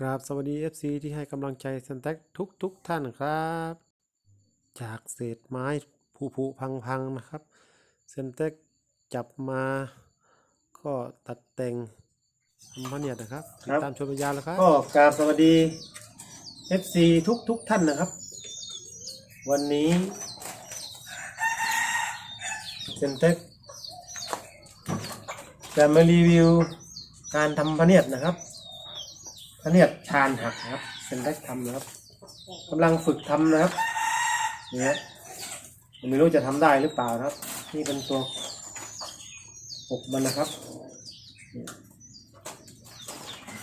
กราบสวัสดี FC ที่ให้กำลังใจเซนแต็กทุกทุกๆท่านครับ จากเศษไม้ผุผุพังพังๆนะครับเซนแต็กจับมาก็ตัดแต่งทำพระเนียดนะครับติดตามชมวิญญาณแล้วครับก็กราบสวัสดี FC ทุกทุกๆท่านนะครับ วันนี้เซนเต็กจะมารีวิวการทำพระเนียดนะครับ พระเนียชานหักนะครับเซนเต็กทำนะครับกำลังฝึกทำนะครับเนี่ยผมไม่รู้จะทำได้หรือเปล่านะครับ นี่เป็นตัวปกมันนะครับ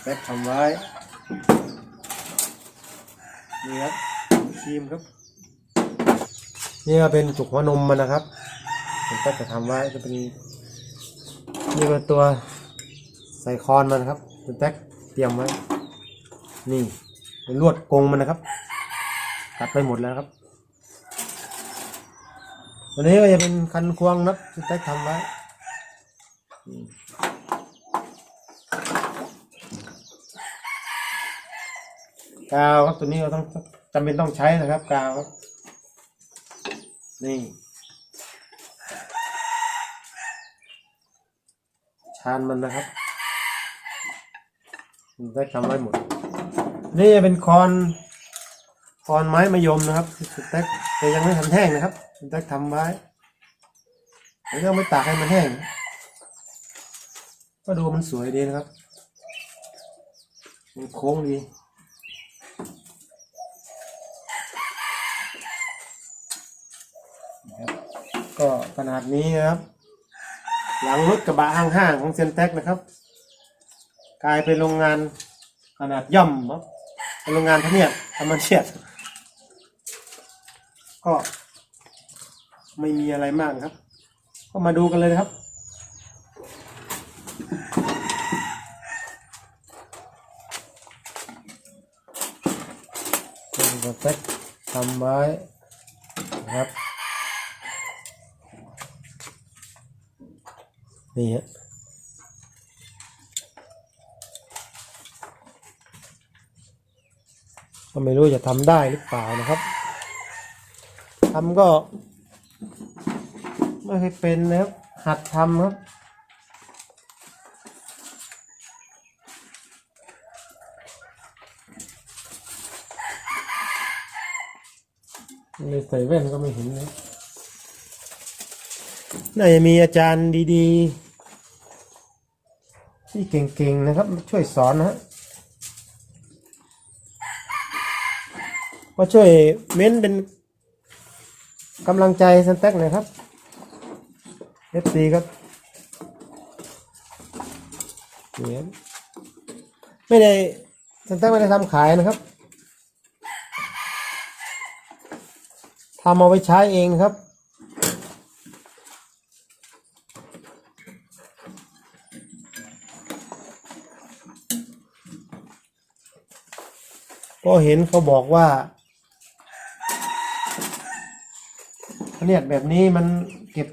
แบ็คทำไว้นี่ครับครีมครับ นี่ก็เป็นจุกหัวนมมันนะครับผมก็จะทำไว้จะเป็นนี่เป็นตัวใส่คอนมันครับคุณแท็กเตรียมไว้ นี่เป็นลวดกงมันนะครับ ตัดไปหมดแล้วครับตัวนี้ก็จะเป็นคันควงนะครับคุณแท็กทำไว้กาวครับตัวนี้เราต้องจำเป็นต้องใช้นะครับกาวครับนี่ชานมันนะครับได้ทำไว้หมด นี่จะเป็นคอนคอนไม้มะยมนะครับสุดแท็กแต่ยังไม่ทันแห้งนะครับสุดแท็กทำไว้แล้วก็ไม่ตากให้มันแห้ง ก็ดูมันสวยดีนะครับ มันโค้งดีก็ขนาดนี้นะครับ หลังรถกระบะห้างๆของเซนแท็กนะครับ กลายเป็นโรงงานขนาดย่อมครับ โรงงานทเนียดธรรมเชียดก็ไม่มีอะไรมากครับ ก็มาดูกันเลยนะครับเซนแท็กทำไว้นะครับ นี่ฮะ ก็ไม่รู้จะทำได้หรือเปล่านะครับทำก็ไม่เคยเป็นนะครับ หัดทำครับไม่ใส่แว่นก็ไม่เห็นนะน่าจะมีอาจารย์ดีๆ ที่เก่งๆนะครับ ช่วยสอนนะฮะ มาช่วยเม้นเป็นกำลังใจสันแต็กหน่อยครับ FC ครับนี่ครับไม่ได้สันแต็กไม่ได้ทำขายนะครับทำเอาไว้ใช้เองครับก็เห็นเขาบอกว่า เนี่ยแบบนี้มันเก็บ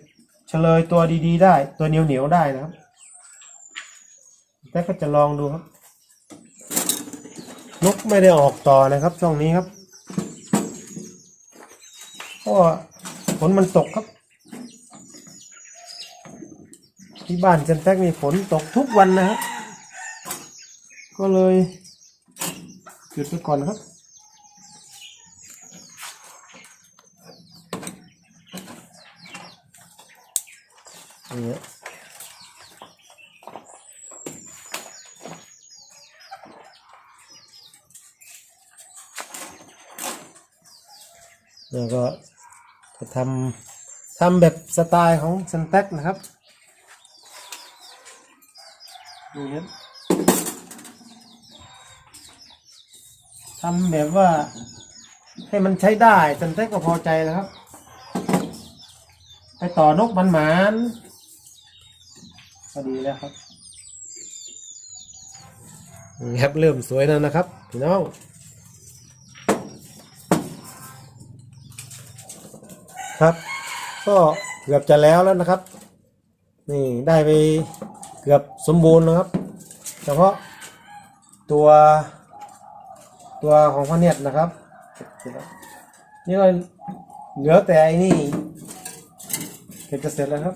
เฉลยตัวดีๆ ได้ ตัวเหนียวๆได้นะครับแต่ก็จะลองดูครับ นกไม่ได้ออกต่อนะครับช่วงนี้ครับเพราะว่าฝนมันตกครับ ที่บ้านเซนแท็กมีฝนตกทุกวันนะครับก็เลยหยุดไปก่อนนะครับ อย่างเงี้ย แล้วก็ทำทำแบบสไตล์ของซันแท็กนะครับนี่ครับทำแบบว่าให้มันใช้ได้ซันแท็กก็พอใจแล้วครับ ไปต่อนกมันหมานก็ดีแล้วครับนี่ครับเริ่มสวยแล้วนะครับพี่น้อง ครับ ก็เกือบจะแล้วแล้วนะครับ นี่ได้ไปเกือบสมบูรณ์นะครับ เฉพาะตัวตัวของพระเนียดนะครับ นี่ก็เหลือแต่ไอ้นี่เก็บจะเสร็จแล้วครับ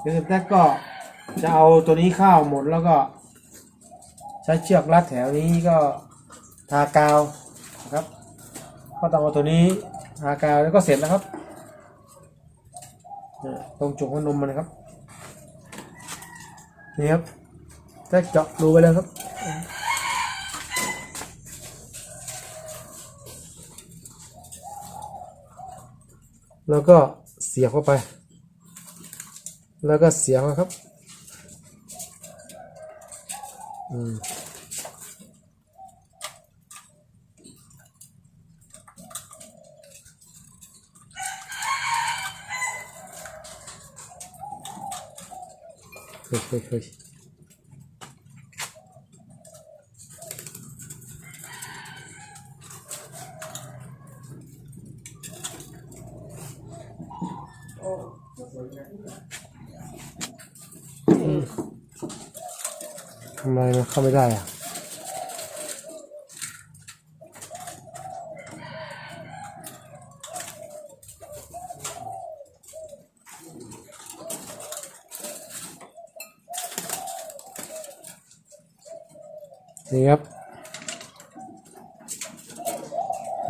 เสร็จแล้วก็จะเอาตัวนี้เข้าวหมดแล้วก็ ใช้เชือกรัดแถวนี้ก็ทากาวนะครับ ก็ต้องเอาตัวนี้ ทากาวแล้วก็เสร็จแล้วครับตรงจุกนมมันนะครับนี่ครับแทกเจาะรูไปเลยครับแล้วก็เสียบเข้าไป แล้วก็เสียบนะครับ อืม ฮ้ยเฮ้ยเฮ้ยอืมทำไมมันเข้าไม่ได้อะ นี่ครับ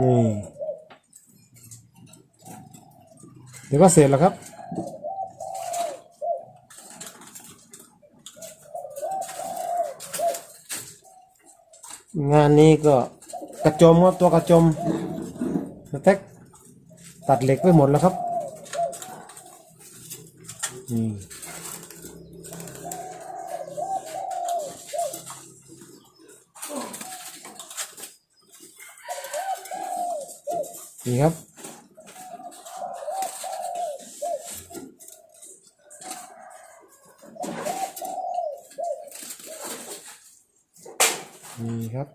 นี่ เดี๋ยวก็เสร็จแล้วครับงานนี้ก็กระจมครับตัวกระจมสเต็กตัดเหล็กไปหมดแล้วครับนี่ นี่ครับ นี่ครับ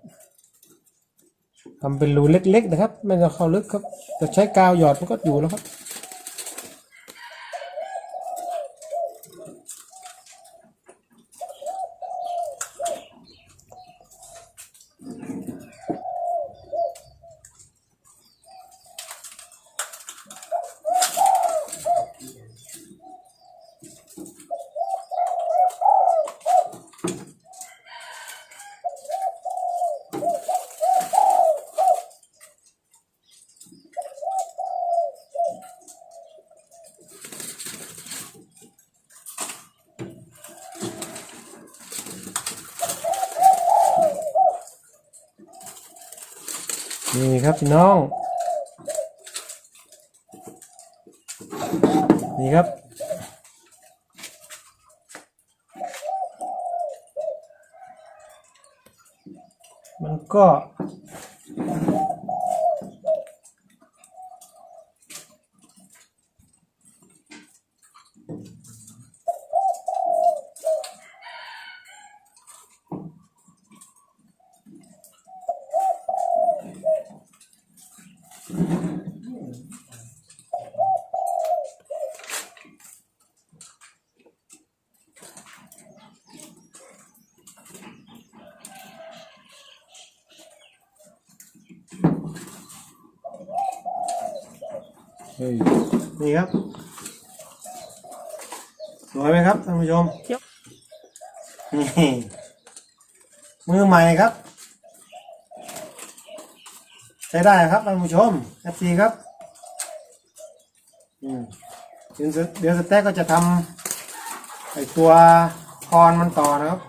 ทำเป็นรูเล็กๆนะครับ ไม่ต้องเข้าลึกครับ จะใช้กาวหยอดมันก็อยู่แล้วครับ นี่ครับพี่น้อง นี่ครับ มันก็ นี่ครับ สวยไหมครับท่านผู้ชมนี่มือใหม่ครับ ใช้ได้ครับท่านผู้ชม FC ครับอืมเดี๋ยวสเดี๋ยวสเต็กก็จะทำไอตัวคอนมันต่อนะครับ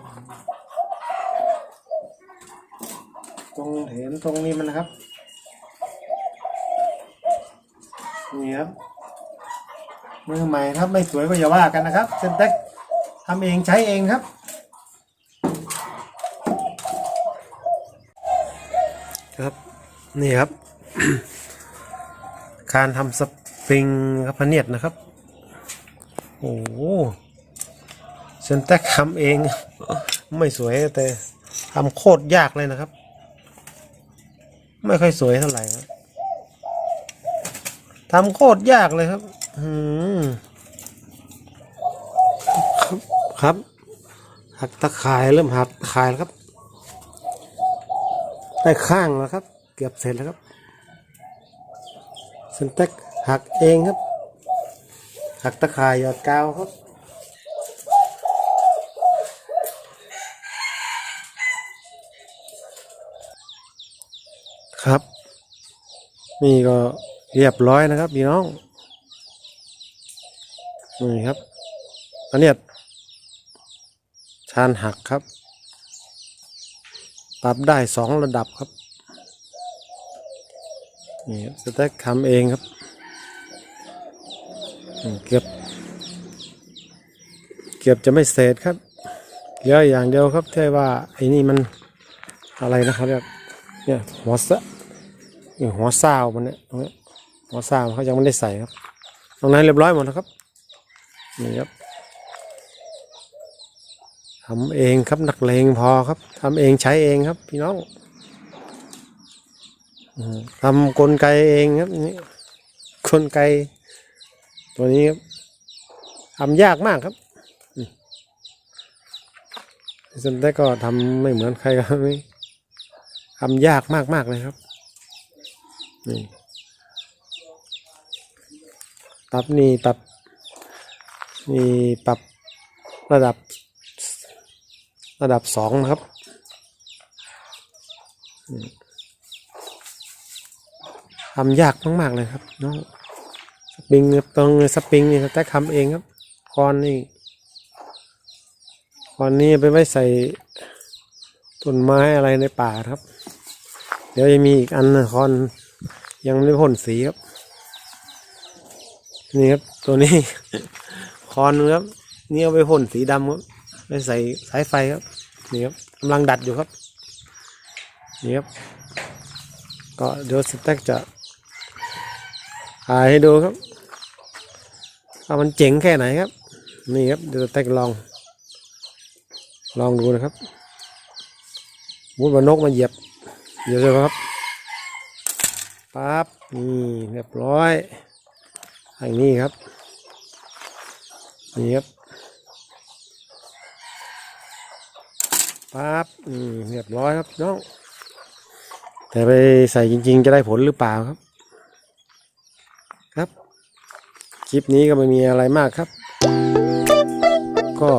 ตรงเห็นตรงนี้มันนะครับ นี่ครับมือใหม่ครับไม่สวยก็อย่าว่ากันนะครับเซนเต็กทำเองใช้เองครับ ครับนี่ครับ การทำสปริงครับพเนียดนะครับโอ้เซนเต็กทำเองไม่สวยแต่ทำโคตรยากเลยนะครับ ไม่ค่อยสวยเท่าไหร่ครับ ทำโคตรยากเลยครับ อืมครับ หักตะข่ายเริ่มหักข่ายแล้วครับได้ข้างแล้วครับ เกือบเสร็จแล้วครับเซนเต็กหักเองครับ หักตะข่ายหยอดกาวครับครับ นี่ก็ เรียบร้อยนะครับพี่น้องนี่ครับอันเนี้ยชานหักครับ ปรับได้สองระดับครับนี่ครับสเต็กทำเองครับเกือบเกือบจะไม่เสร็จครับเหลืออย่างเดียวครับที่ว่าไอ้นี่มันอะไรนะครับเรียกเนี่ยหัวซะนี่หัวซาวมันเนี่ย ตรงเนี้าวเขายังไม่ได้ใส่ครับ ตรงนั้นเรียบร้อยหมดแล้วครับ นี่ครับทำเองครับนักเลงพอครับทำเองใช้เองครับ พี่น้องทำกลไกเองครับนี่กลไก ตัวนี้ครับทำยากมากครับส่วนแต่ก็ทำไม่เหมือนใครครับนี่ทำยากมากมากๆเลยครับนี่ ตับนี่ตับมีปรับระดับระดับสองนะครับ ทำยากมากๆเลยครับน้องสปริงตรงสปริงนี่แต่ทำเองครับคอนนี่คอนนี่ไปไว้ใส่ต้นไม้อะไรในป่าครับ เดี๋ยวจะมีอีกอันนะคอนยังไม่พ่นสีครับ นี่ครับตัวนี้ คอนครับนี่เอาไปพ่นสีดำครับไปใส่สายไฟครับนี่ครับกำลังดัดอยู่ครับนี่ครับก็เดี๋ยวสเต็กจะถ่ายให้ดูครับว่ามันเจ๋งแค่ไหนครับ นี่ครับเดี๋ยวสเต็กลอง ลองดูนะครับมุดว่านกมาเหยียบเดี๋ยวเลยครับปั๊บนี่เรียบร้อย ทางนี้ครับ นี่ครับปั๊บอืมเรียบร้อยครับน้อง แต่ไปใส่จริง ๆ จะได้ผลหรือเปล่าครับ ครับ คลิปนี้ก็ไม่มีอะไรมากครับ ก็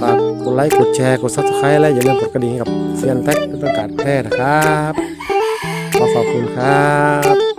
ฝากกดไลค์กดแชร์กด subscribe และอย่าลืมกดกระดิ่งให้กับเซียนแท็กเพื่อประกาศแพร่นะครับ ขอขอบคุณครับ